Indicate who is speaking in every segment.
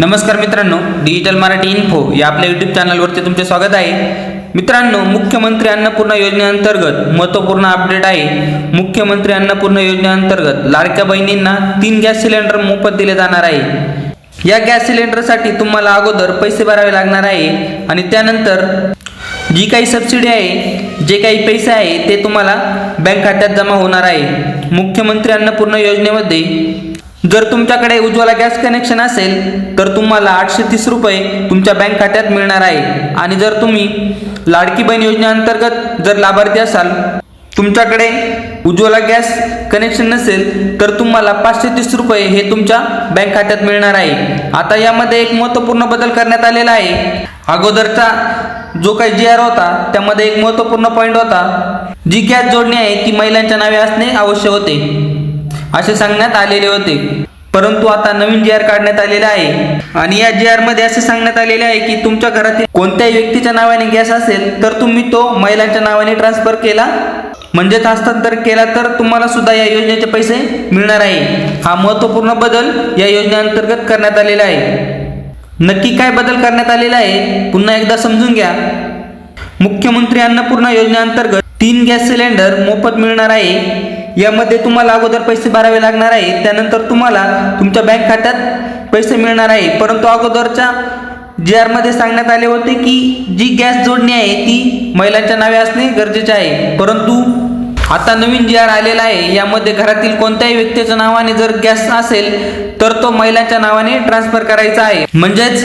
Speaker 1: नमस्कार मित्रांनो digital Marathi info या आपल्या यूट्यूब चॅनलवरती तुमचे स्वागत आहे. मित्रांनो मुख्यमंत्री अन्नपूर्णा योजनेअंतर्गत महत्त्वपूर्ण अपडेट आहे. मुख्यमंत्री अन्नपूर्णा योजनेअंतर्गत लाडक्या बहिणींना तीन गॅस सिलेंडर मोफत दिले जाणार आहे. या गॅस सिलेंडरसाठी तुम्हाला अगोदर पैसे भरावे लागणार आहे आणि त्यानंतर जी काही सबसिडी आहे जे काही पैसे आहे ते तुम्हाला बँक खात्यात जमा होणार आहे. मुख्यमंत्री अन्नपूर्णा योजनेमध्ये जर तुमच्याकडे उज्ज्वला गॅस कनेक्शन असेल तर तुम्हाला आठशे तीस रुपये तुमच्या बँक खात्यात मिळणार आहे. आणि जर तुम्ही लाडकी बहीण योजनेअंतर्गत जर लाभार्थी असाल तुमच्याकडे उज्ज्वला गॅस कनेक्शन नसेल तर तुम्हाला पाचशे तीस रुपये हे तुमच्या बँक खात्यात मिळणार आहे. आता यामध्ये एक महत्त्वपूर्ण बदल करण्यात आलेला आहे. अगोदरचा जो काही जी आर होता त्यामध्ये एक महत्त्वपूर्ण पॉईंट होता. जी गॅस जोडणी आहे ती महिलांच्या नावे असणे आवश्यक होते. असे सांगण्यात आलेले होते. परंतु आता नवीन जी आर काढण्यात आलेला आहे. आणि या जी आरमध्ये असे सांगण्यात आलेले आहे की तुमच्या घरातील कोणत्याही व्यक्तीच्या नावाने गॅस असेल तर तुम्ही तो महिलांच्या नावाने ट्रान्सफर केला. म्हणजेच हस्तांतर केला तर तुम्हाला सुद्धा या योजनेचे पैसे मिळणार आहे. हा महत्त्वपूर्ण बदल या योजनेअंतर्गत करण्यात आलेला आहे. नक्की काय बदल करण्यात आलेला आहे पुन्हा एकदा समजून घ्या. मुख्यमंत्री अन्नपूर्णा योजनेअंतर्गत तीन गॅस सिलेंडर मोफत मिळणार आहे. यामध्ये तुम्हाला अगोदर पैसे भरावे लागणार आहे त्यानंतर तुम्हाला तुमच्या बँक खात्यात पैसे मिळणार आहे. परंतु अगोदरच्या जी आरमध्ये सांगण्यात आले होते की जी गॅस जोडणी आहे ती महिलांच्या नावे असणे गरजेचे आहे. परंतु आता नवीन जी आर आलेला आहे यामध्ये घरातील कोणत्याही व्यक्तीच्या नावाने जर गॅस असेल तर तो महिलांच्या नावाने ट्रान्सफर करायचा आहे. म्हणजेच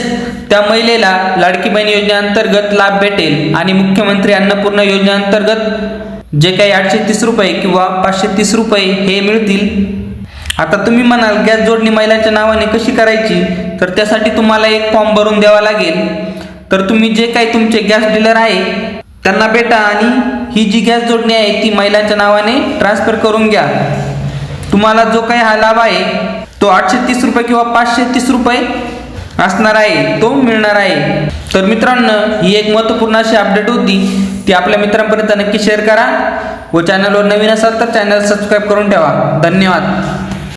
Speaker 1: त्या महिलेला लाडकी बहीण योजनेअंतर्गत लाभ भेटेल आणि मुख्यमंत्री अन्नपूर्णा योजनेअंतर्गत जे काही आठशे तीस रुपये किंवा पाचशे तीस रुपये हे मिळतील. आता तुम्ही म्हणाल गॅस जोडणी महिलांच्या नावाने कशी करायची? तर त्यासाठी तुम्हाला एक फॉर्म भरून द्यावा लागेल. तर तुम्ही जे काही तुमचे गॅस डीलर आहे त्यांना भेटा आणि ही जी गॅस जोडणी आहे ती महिलांच्या नावाने ट्रान्सफर करून घ्या. तुम्हाला जो काही हा लाभ आहे तो आठशे तीस रुपये किंवा पाचशे तीस रुपये असणार आहे तो मिळणार आहे. तर मित्रांनो ही एक महत्त्वपूर्ण अशी अपडेट होती. ती आपल्या मित्रांपर्यंत नक्की शेअर करा. व चॅनलवर नवीन असाल तर चॅनल सबस्क्राईब करून ठेवा. धन्यवाद.